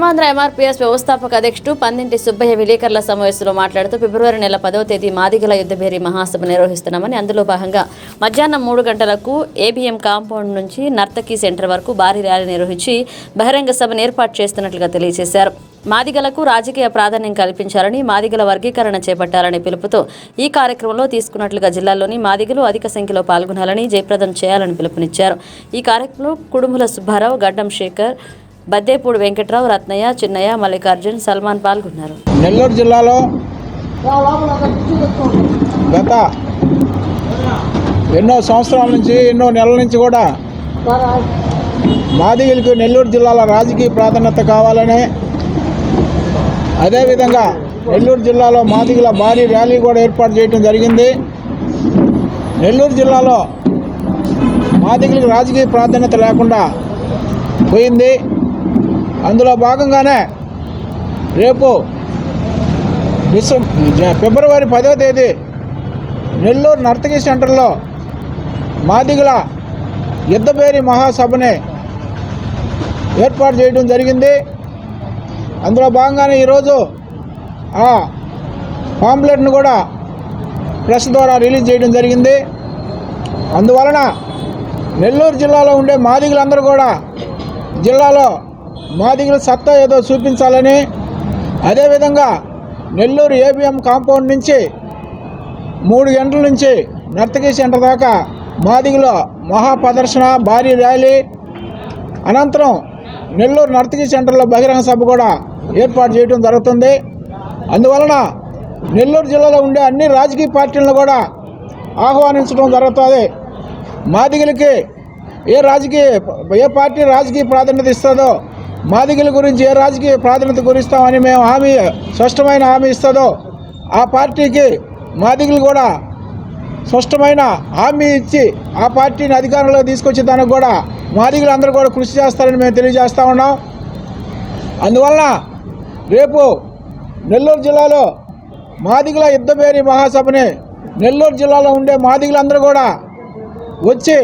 Seemandhra MRPS వ్యవస్థాపక అధ్యక్షుడు పందింటి సుబ్బయ్య విలేకరుల సమావేశంలో మాట్లాడుతూ ఫిబ్రవరి నెల పదవ తేదీ మాదిగల యుద్ధభేరి మహాసభ నిర్వహిస్తున్నామని అందులో భాగంగా మధ్యాహ్నం మూడు గంటలకు ఏబిఎం కాంపౌండ్ నుంచి నర్తకి సెంటర్ వరకు భారీ ర్యాలీ నిర్వహించి బహిరంగ సభను ఏర్పాటు చేస్తున్నట్లుగా తెలియజేశారు. మాదిగలకు రాజకీయ ప్రాధాన్యం కల్పించాలని మాదిగల వర్గీకరణ చేపట్టాలనే పిలుపుతో ఈ కార్యక్రమంలో తీసుకున్నట్లుగా జిల్లాలోని మాదిగలు అధిక సంఖ్యలో పాల్గొనాలని జయప్రదం చేయాలని పిలుపునిచ్చారు. ఈ కార్యక్రమంలో కుడుముల సుబ్బారావు గడ్డం శేఖర్ బద్దేపూడి వెంకట్రావు రత్నయ్య చిన్నయ్య మల్లికార్జున్ సల్మాన్ పాల్గొన్నారు. నెల్లూరు జిల్లాలో గత ఎన్నో సంవత్సరాల నుంచి ఎన్నో నెలల నుంచి కూడా మాదిగలకు నెల్లూరు జిల్లాలో రాజకీయ ప్రాధాన్యత కావాలని అదేవిధంగా నెల్లూరు జిల్లాలో మాదిగల భారీ ర్యాలీ కూడా ఏర్పాటు చేయడం జరిగింది. నెల్లూరు జిల్లాలో మాదిగలకు రాజకీయ ప్రాధాన్యత లేకుండా పోయింది. అందులో భాగంగానే రేపు డిసెం ఫిబ్రవరి పదో తేదీ నెల్లూరు నర్తకి సెంటర్లో మాదిగల యుద్ధపేరి మహాసభని ఏర్పాటు చేయడం జరిగింది. అందులో భాగంగానే ఈరోజు ఆ పాంప్లెట్ను కూడా ప్రెస్ ద్వారా రిలీజ్ చేయడం జరిగింది. అందువలన నెల్లూరు జిల్లాలో ఉండే మాదిగలందరూ కూడా జిల్లాలో మాదిగల సత్తా ఏదో చూపించాలని అదేవిధంగా నెల్లూరు ఏబిఎం కాంపౌండ్ నుంచి మూడు గంటల నుంచి నర్తకీ సెంటర్ దాకా మాదిగలో మహాప్రదర్శన భారీ ర్యాలీ. అనంతరం నెల్లూరు నర్తకీ సెంటర్లో బహిరంగ సభ కూడా ఏర్పాటు చేయడం జరుగుతుంది. అందువలన నెల్లూరు జిల్లాలో ఉండే అన్ని రాజకీయ పార్టీలను కూడా ఆహ్వానించడం జరుగుతుంది. మాదిగలకి ఏ రాజకీయ ఏ పార్టీ రాజకీయ ప్రాధాన్యత ఇస్తుందో మాదిగల గురించి ఏ రాజకీయ ప్రాధాన్యత గురిస్తామని మేము హామీ స్పష్టమైన హామీ ఇస్తుందో ఆ పార్టీకి మాదిగలు కూడా స్పష్టమైన హామీ ఇచ్చి ఆ పార్టీని అధికారంలో తీసుకొచ్చే దానికి కూడా మాదిగలు అందరూ కూడా కృషి చేస్తారని మేము తెలియజేస్తూ ఉన్నాం. అందువలన రేపు నెల్లూరు జిల్లాలో మాదిగల యుద్ధబేరి మహాసభని నెల్లూరు జిల్లాలో ఉండే మాదిగలందరూ కూడా వచ్చి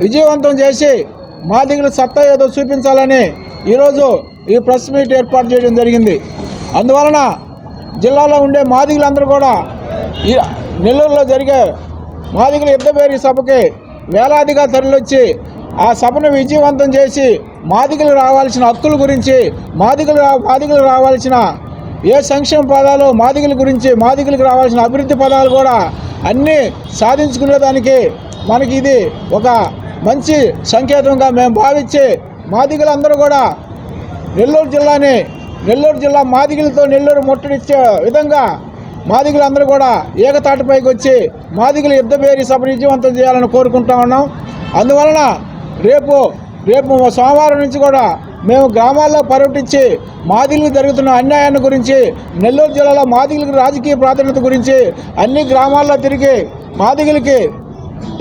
విజయవంతం చేసి మాదిగల సత్తా ఏదో చూపించాలని ఈరోజు ఈ ప్రెస్ మీట్ ఏర్పాటు చేయడం జరిగింది. అందువలన జిల్లాలో ఉండే మాదిగులందరూ కూడా ఈ నెల్లూరులో జరిగే మాదిగుల యుద్ధబేరి సభకి వేలాదిగా తరలివచ్చి ఆ సభను విజయవంతం చేసి మాదిగలు రావాల్సిన హక్కుల గురించి మాదిగలు మాదిగలు రావాల్సిన ఏ సంక్షేమ పదాలు మాదిగల గురించి మాదిగలకు రావాల్సిన అభివృద్ధి పదాలు కూడా అన్నీ సాధించుకునేదానికి మనకి ఇది ఒక మంచి సంకేతంగా మేము భావించి మాదిగలందరూ కూడా నెల్లూరు జిల్లాని నెల్లూరు జిల్లా మాదిగలతో నెల్లూరు ముట్టడిచ్చే విధంగా మాదిగలందరూ కూడా ఏకతాటిపైకి వచ్చి మాదిగల యుద్ధబేరి సభ విజయవంతం చేయాలని కోరుకుంటా ఉన్నాం. అందువలన రేపు రేపు సోమవారం నుంచి కూడా మేము గ్రామాల్లో పర్యటించి మాదిలకు జరుగుతున్న అన్యాయాన్ని గురించి నెల్లూరు జిల్లాలో మాదిగలకు రాజకీయ ప్రాధాన్యత గురించి అన్ని గ్రామాల్లో తిరిగి మాదిగలకి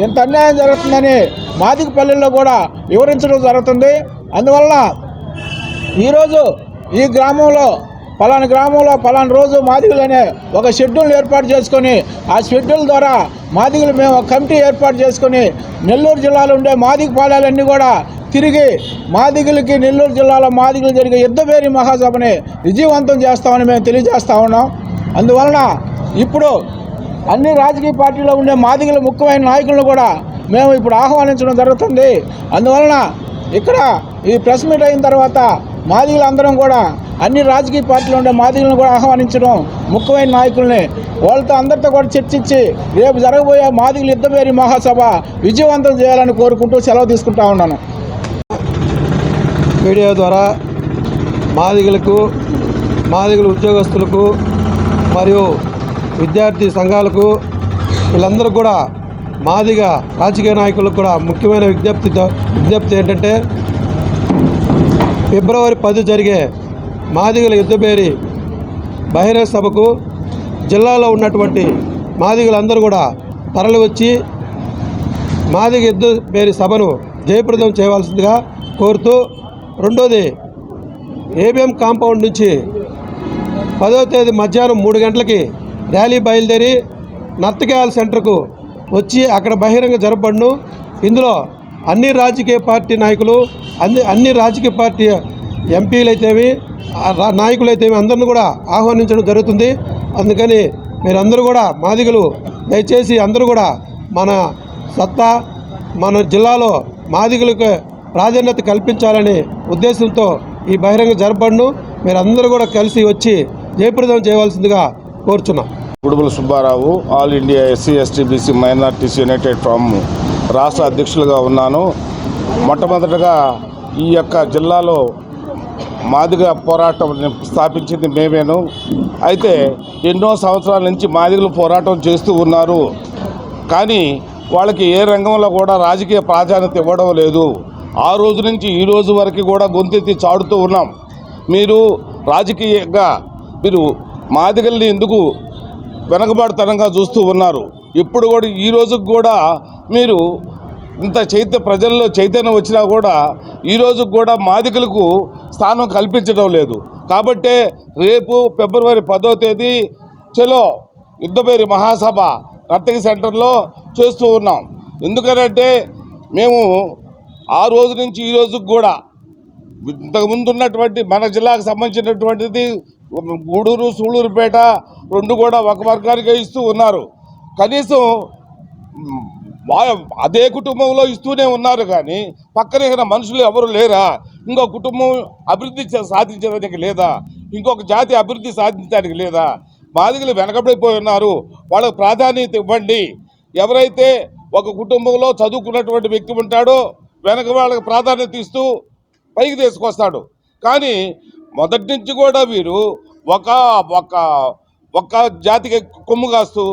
ఎంత అన్యాయం జరుగుతుందని మాదిగ పల్లెల్లో కూడా వివరించడం జరుగుతుంది. అందువలన ఈరోజు ఈ గ్రామంలో పలానా గ్రామంలో పలానా రోజు మాదిగులనే ఒక షెడ్యూల్ ఏర్పాటు చేసుకొని ఆ షెడ్యూల్ ద్వారా మాదిగులు మేము ఒక కమిటీ ఏర్పాటు చేసుకొని నెల్లూరు జిల్లాలో ఉండే మాదిగ పాలెలన్నీ కూడా తిరిగి మాదిగులకి నెల్లూరు జిల్లాలో మాదిగులు జరిగే యుద్ధవేరి మహాసభని విజయవంతం చేస్తామని మేము తెలియజేస్తా ఉన్నాం. అందువలన ఇప్పుడు అన్ని రాజకీయ పార్టీలో ఉండే మాదిగల ముఖ్యమైన నాయకులను కూడా మేము ఇప్పుడు ఆహ్వానించడం జరుగుతుంది. అందువలన ఇక్కడ ఈ ప్రెస్ మీట్ అయిన తర్వాత మాదిగలందరం కూడా అన్ని రాజకీయ పార్టీలు ఉండే మాదిగలను కూడా ఆహ్వానించడం ముఖ్యమైన నాయకుల్ని వాళ్ళతో అందరితో కూడా చర్చించి రేపు జరగబోయే మాదిగల యుద్ధమేరి మహాసభ విజయవంతం చేయాలని కోరుకుంటూ సెలవు తీసుకుంటా ఉన్నాను. మీడియా ద్వారా మాదిగలకు మాదిగల ఉద్యోగస్తులకు మరియు విద్యార్థి సంఘాలకు వీళ్ళందరూ కూడా మాదిగా రాజకీయ నాయకులకు కూడా ముఖ్యమైన విజ్ఞప్తి విజ్ఞప్తి ఏంటంటే ఫిబ్రవరి పది జరిగే మాదిగల యుద్ధబేరి బహిరంగ సభకు జిల్లాలో ఉన్నటువంటి మాదిగలందరూ కూడా తరలి వచ్చి మాదిగ యుద్ధ పేరి సభను జయప్రదం చేయవలసిందిగా కోరుతూ రెండోది ఏబిఎం కాంపౌండ్ నుంచి పదో తేదీ మధ్యాహ్నం మూడు గంటలకి ర్యాలీ బయలుదేరి నర్తకేయాల సెంటర్కు వచ్చి అక్కడ బహిరంగ జరపబడును. ఇందులో అన్ని రాజకీయ పార్టీ నాయకులు అన్ని అన్ని రాజకీయ పార్టీ ఎంపీలు అయితేవి నాయకులైతేమి అందరిని కూడా ఆహ్వానించడం జరుగుతుంది. అందుకని మీరందరూ కూడా మాదిగలు దయచేసి అందరూ కూడా మన సత్తా మన జిల్లాలో మాదిగలకు ప్రాధాన్యత కల్పించాలనే ఉద్దేశంతో ఈ బహిరంగ జరపడను మీరందరూ కూడా కలిసి వచ్చి జయప్రదం చేయవలసిందిగా కోరుచున్నాం. Gudubula Subbarao all India SC ST BC minorities united front రాష్ట్ర అధ్యక్షులుగా ఉన్నాను. మొట్టమొదటగా ఈ యొక్క జిల్లాలో మాదిగ పోరాటం స్థాపించింది మేమేను. అయితే ఎన్నో సంవత్సరాల నుంచి మాదిగలు పోరాటం చేస్తూ ఉన్నారు. కానీ వాళ్ళకి ఏ రంగంలో కూడా రాజకీయ ప్రాధాన్యత ఇవ్వడం లేదు. ఆ రోజు నుంచి ఈ రోజు వరకు కూడా గొంతెత్తి చాడుతూ ఉన్నాం. మీరు రాజకీయంగా మీరు మాదిగల్ని ఎందుకు వెనకబాటుతనంగా చూస్తూ ఉన్నారు? ఇప్పుడు కూడా ఈ రోజుకు కూడా మీరు ఇంత చైత్య ప్రజల్లో చైతన్యం వచ్చినా కూడా ఈ కూడా మాదికలకు స్థానం కల్పించడం లేదు. కాబట్టే రేపు ఫిబ్రవరి పదో తేదీ చలో యుద్ధపేరి మహాసభ నర్తకి సెంటర్లో చేస్తూ ఉన్నాం. ఎందుకనంటే మేము ఆ రోజు నుంచి ఈ రోజుకు కూడా ఇంతకుముందు ఉన్నటువంటి మన జిల్లాకు సంబంధించినటువంటిది గూడూరు సూళూరుపేట రెండు కూడా ఒక వర్గానికి ఇస్తూ ఉన్నారు. కనీసం వా- అదే కుటుంబంలో ఇస్తూనే ఉన్నారు కానీ పక్కన మనుషులు ఎవరు లేరా? ఇంకో కుటుంబం అభివృద్ధి సాధించడానికి లేదా? ఇంకొక జాతి అభివృద్ధి సాధించడానికి లేదా? మాదిగలు వెనకబడిపోయి ఉన్నారు. వాళ్ళకు ప్రాధాన్యత ఇవ్వండి. ఎవరైతే ఒక కుటుంబంలో చదువుకున్నటువంటి వ్యక్తి ఉంటాడో వెనక వాళ్ళకి ప్రాధాన్యత ఇస్తూ పైకి తీసుకొస్తాడు. కానీ మొదటి నుంచి కూడా వీరు ఒక ఒక ఒక జాతికి కొమ్ము కాస్తూ